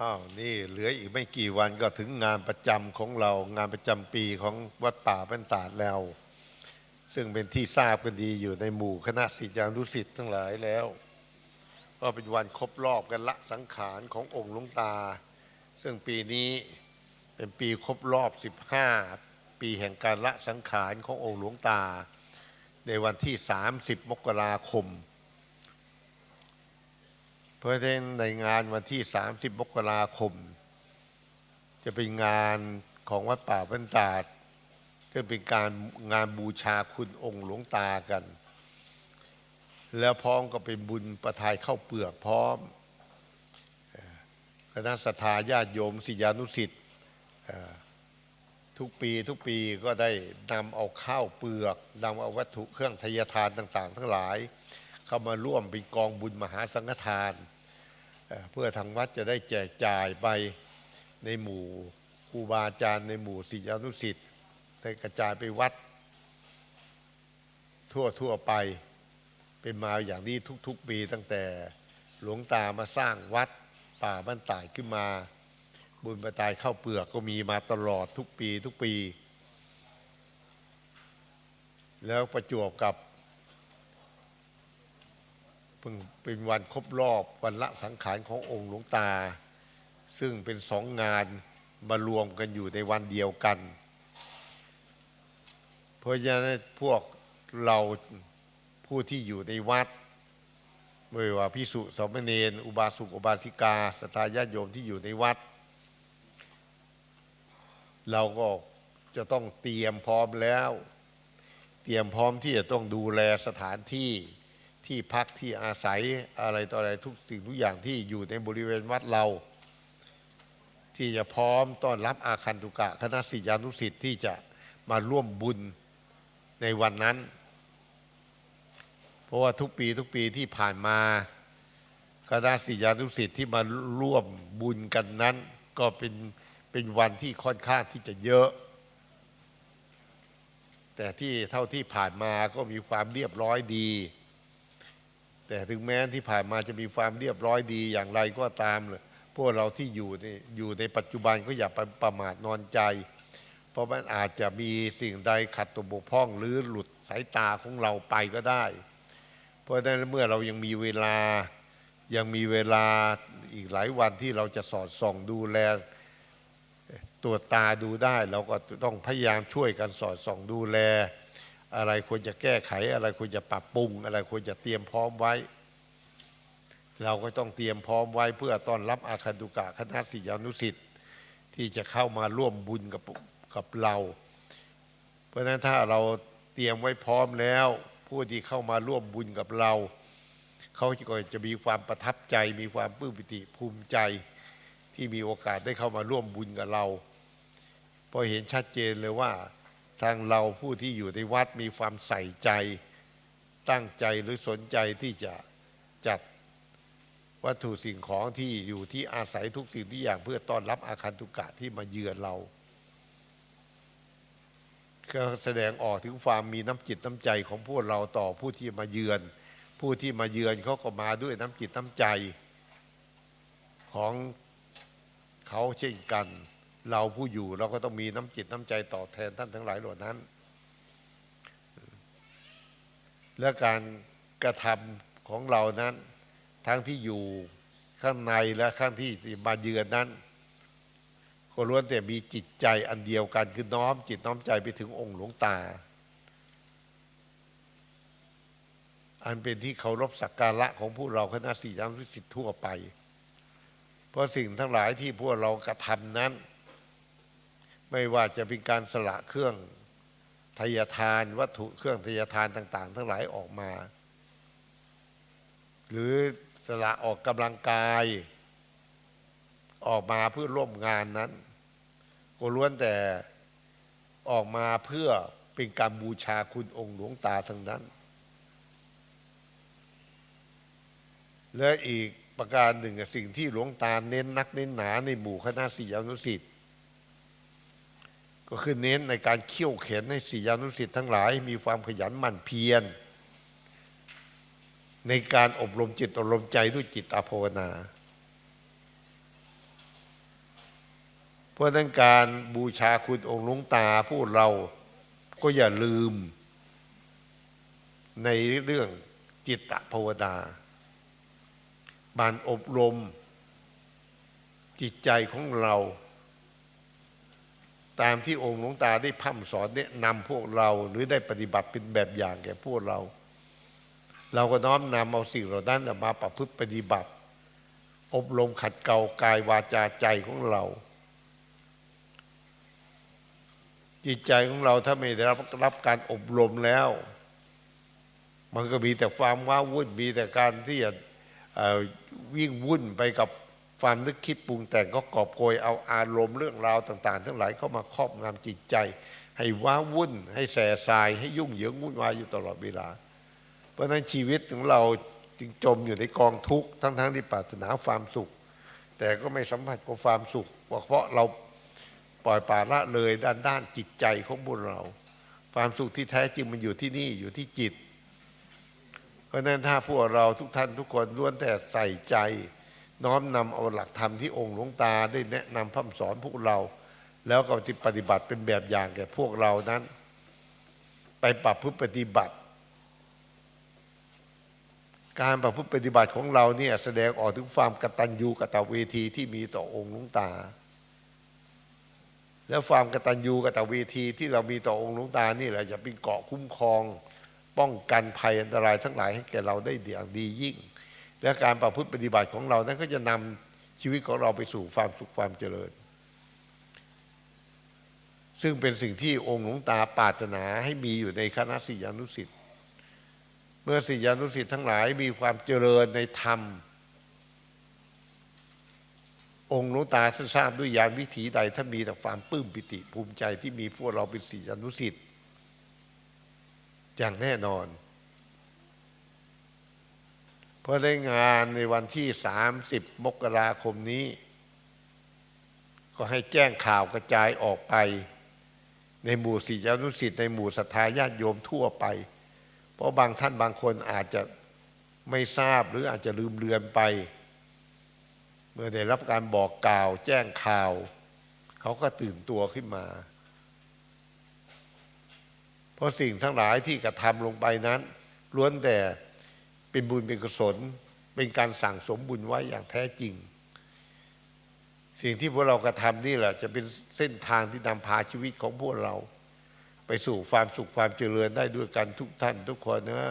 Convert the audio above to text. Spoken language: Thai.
อ้าวนี่เหลืออีกไม่กี่วันก็ถึงงานประจำของเรา งานประจำปีของวัดป่าบ้านตาดแล้ว ซึ่งเป็นที่ทราบกันดีอยู่ในหมู่คณะศิษยานุศิษย์ทั้งหลายแล้วก็เป็นวันครบรอบกันละสังขารขององค์หลวงตา ซึ่งปีนี้เป็นปีครบรอบ 15 ปีแห่งการละสังขารขององค์หลวงตา ในวันที่ 30 มกราคม เพราะฉะนั้นในงานวันที่ 30มกราคม จะเป็นงานของวัดป่าบรรดาดซึ่งเป็นการงานบูชาคุณองค์หลวงตากัน แล้วพร้อมก็เป็นบุญประทายเข้าวเปลือกพร้อมคณะสัตยาญาติโยมศิยานุสิษย์ทุกปีทุกปีก็ได้นำเอาข้าวเปลือกนำเอาวัตถุเครื่องทายทานต่าง ๆ ทั้งหลาย เข้ามาร่วมเป็นกองบุญมหาสังฆทาน เพื่อทางวัดจะได้แจกจ่ายไปในหมู่ครูบาอาจารย์ในหมู่ศิษยานุสิษย์ได้กระจายไปวัด ทั่วทั่วๆไปเป็นมาอย่างนี้ทุกๆปีตั้งแต่หลวงตามาสร้างวัดป่าบ้านตายขึ้นมา บุญประทายเข้าเปลือกก็มีมาตลอดทุกปีทุกปี แล้วประจวบกับ พิ่งเป็นวันครบรอบวันละสังขารขององค์หลวงตา ซึ่งเป็นสองงานมารวมกันอยู่ในวันเดียวกัน เพราะฉะนั้นพวกเราผู้ที่อยู่ในวัดไม่ว่าพิสุสามเณรอุบาสกอุบาสิกาสทธาญาติโยมที่อยู่ในวัด เราก็จะต้องเตรียมพร้อมแล้ว เตรียมพร้อมที่จะต้องดูแลสถานที่ ที่พักที่อาศัยอะไรต่ออะไรทุกสิ่งทุกอย่างที่อยู่ในบริเวณวัดเรา ที่จะพร้อมต้อนรับอาคันตุกะคณะศิษยานุศิษย์ที่จะมาร่วมบุญในวันนั้น เพราะว่าทุกปีทุกปีที่ผ่านมาคณะศิษยานุศิษย์ที่มาร่วมบุญกันนั้น ก็เป็นเป็นวันที่ค่อนข้างที่จะเยอะ แต่ที่เท่าที่ผ่านมาก็มีความเรียบร้อยดี แต่ถึงแม้ที่ผ่านมาจะมีความเรียบร้อยดีอย่างไรก็ตามเลยพวกเราที่อยู่ในอยู่ในปัจจุบันก็อย่าไปประมาทนอนใจ เพราะมันอาจจะมีสิ่งใดขัดตัวบกพร่องหรือหลุดสายตาของเราไปก็ได้ เพราะฉะนั้นเมื่อเรายังมีเวลายังมีเวลาอีกหลายวันที่เราจะสอดส่องดูแลตรวจตาดูได้ เราก็ต้องพยายามช่วยกันสอดส่องดูแล อะไรควรจะแก้ไข อะไรควรจะปรับปรุง อะไรควรจะเตรียมพร้อมไว้ เราก็ต้องเตรียมพร้อมไว้ เพื่อต้อนรับอาคันตุกะคณะศิษยานุสิษย์ที่จะเข้ามาร่วมบุญกับกับเรา เพราะฉะนั้นถ้าเราเตรียมไว้พร้อมแล้ว ผู้ที่เข้ามาร่วมบุญกับเรา เขาก็จะมีความประทับใจ มีความปลื้มปิติภูมิใจ ที่มีโอกาสได้เข้ามาร่วมบุญกับเราพราะเห็นชัดเจนเลยว่า ทางเราผู้ที่อยู่ในวัดมีความใส่ใจ ตั้งใจหรือสนใจที่จะจัดวัตถุสิ่งของที่อยู่ที่อาศัยทุกสิ่งทุกอย่าง เพื่อต้อนรับอาคันตุกะที่มาเยือนเราก็แสดงออกถึงความมีน้ำจิตน้ำใจของพวกเราต่อผู้ที่มาเยือน ผู้ที่มาเยือนเขาก็มาด้วยน้ำจิตน้ำใจของเขาเช่นกัน เราผู้อยู่เราก็ต้องมีน้ำจิตน้ำใจตอบแทนท่านทั้งหลายเหล่านั้น และการกระทำของเรานั้น ทั้งที่อยู่ข้างในและข้างที่มาเยือนนั้นก็ล้วนแต่มีจิตใจอันเดียวกันคือน้อมจิตน้อมใจไปถึงองค์หลวงตา อันเป็นที่เคารพสักการะของพวกเราคณะสี่ยามวิสิทธิ์ทั่วไป เพราะสิ่งทั้งหลายที่พวกเรากระทำนั้น ไม่ว่าจะเป็นการสละเครื่องทายทาน วัตถุเครื่องทายทานต่าง ๆ ทั้งหลายออกมา หรือสละออกกำลังกายออกมาเพื่อร่วมงานนั้น ก็ล้วนแต่ออกมาเพื่อเป็นการบูชาคุณองค์หลวงตาทั้งนั้น และอีกประการหนึ่งสิ่งที่หลวงตาเน้นนักเน้นหนาในหมู่คณะศิษยานุสิษย์ ก็คือเน้นในการเขี่ยวเข็นให้ศิยานุสิษย์ทั้งหลาย มีความขยันหมั่นเพียร ในการอบรมจิตอบรมใจด้วยจิตอาภาวนา เพราะนั้นการบูชาคุณองค์หลวงตาพวกเราก็อย่าลืม ในเรื่องจิตตภาวนาบานอบรมจิตใจของเรา ตามที่องค์หลวงตาได้พร่ำสอนแนะนำพวกเราหรือได้ปฏิบัติเป็นแบบอย่างแก่พวกเรา เราก็น้อมนำเอาสิ่งเหล่านั้นมาประพฤติปฏิบัติ อบรมขัดเกลากายวาจาใจของเรา จิตใจของเราถ้าไม่ได้รับรับการอบรมแล้ว มันก็มีแต่ความว้าวุ่นมีแต่การที่จะวิ่งวุ่นไปกับ ความนึกคิดปรุงแต่งก็กอบโกยเอาอารมณ์เรื่องราวต่าง ๆ ทั้งหลายเข้ามาครอบงำจิตใจ ให้ว้าวุ่น ให้แส่สาย ให้ยุ่งเหยิงวุ่นวายอยู่ตลอดเวลา เพราะฉะนั้นชีวิตของเราจึงจมอยู่ในกองทุกข์ทั้งๆที่ปรารถนาความสุข แต่ก็ไม่สัมผัสกับความสุข เพราะเราปล่อยปละละเลยด้านด้านจิตใจของบุญเรา ความสุขที่แท้จริงมันอยู่ที่นี่อยู่ที่จิต เพราะฉะนั้นถ้าพวกเราทุกท่านทุกคนล้วนแต่ใส่ใจ น้อมนำเอาหลักธรรมที่องค์หลวงตาได้แนะนำพร่ำสอนพวกเรา แล้วก็ปฏิบัติเป็นแบบอย่างแก่พวกเรานั้น ไปปรับพฤติปฏิบัติ การประพฤติปฏิบัติของเราเนี่ยแสดงออกถึงความกตัญญูกตเวทีที่มีต่อองค์หลวงตา แล้วความกตัญญูกตเวทีที่เรามีต่อองค์หลวงตานี่แหละจะเป็นเกาะคุ้มครอง ป้องกันภัยอันตรายทั้งหลายให้แก่เราได้อย่างดียิ่ง และการประพฤติปฏิบัติของเรานั้นก็จะนำชีวิตของเราไปสู่ความสุขความเจริญ ซึ่งเป็นสิ่งที่องค์หลวงตาปรารถนาให้มีอยู่ในคณะศิยานุสิษย์เมื่อศิยานุสิษย์ทั้งหลายมีความเจริญในธรรม องค์หลวงตาทราบด้วยยานวิถีใดถ้ามีแต่ความปลื้มปิติภูมิใจที่มีพวกเราเป็นศิยานุสิษย์อย่างแน่นอน เพราะได้งานในวันที่ 30 มกราคมนี้ ก็ให้แจ้งข่าวกระจายออกไป ในหมู่ศิษยานุสิษย์ในหมู่ศรัทธาญาติโยมทั่วไป เพราะบางท่านบางคนอาจจะไม่ทราบหรืออาจจะลืมเลือนไป เมื่อได้รับการบอกกล่าว แจ้งข่าว เขาก็ตื่นตัวขึ้นมา เพราะสิ่งทั้งหลายที่กระทำลงไปนั้นล้วนแต่ เป็นบุญเป็นกุศล เป็นการสั่งสมบุญไว้อย่างแท้จริง สิ่งที่พวกเรากระทำนี่แหละ จะเป็นเส้นทางที่นำพาชีวิตของพวกเรา ไปสู่ความสุขความเจริญได้ด้วยกันทุกท่านทุกคนนะ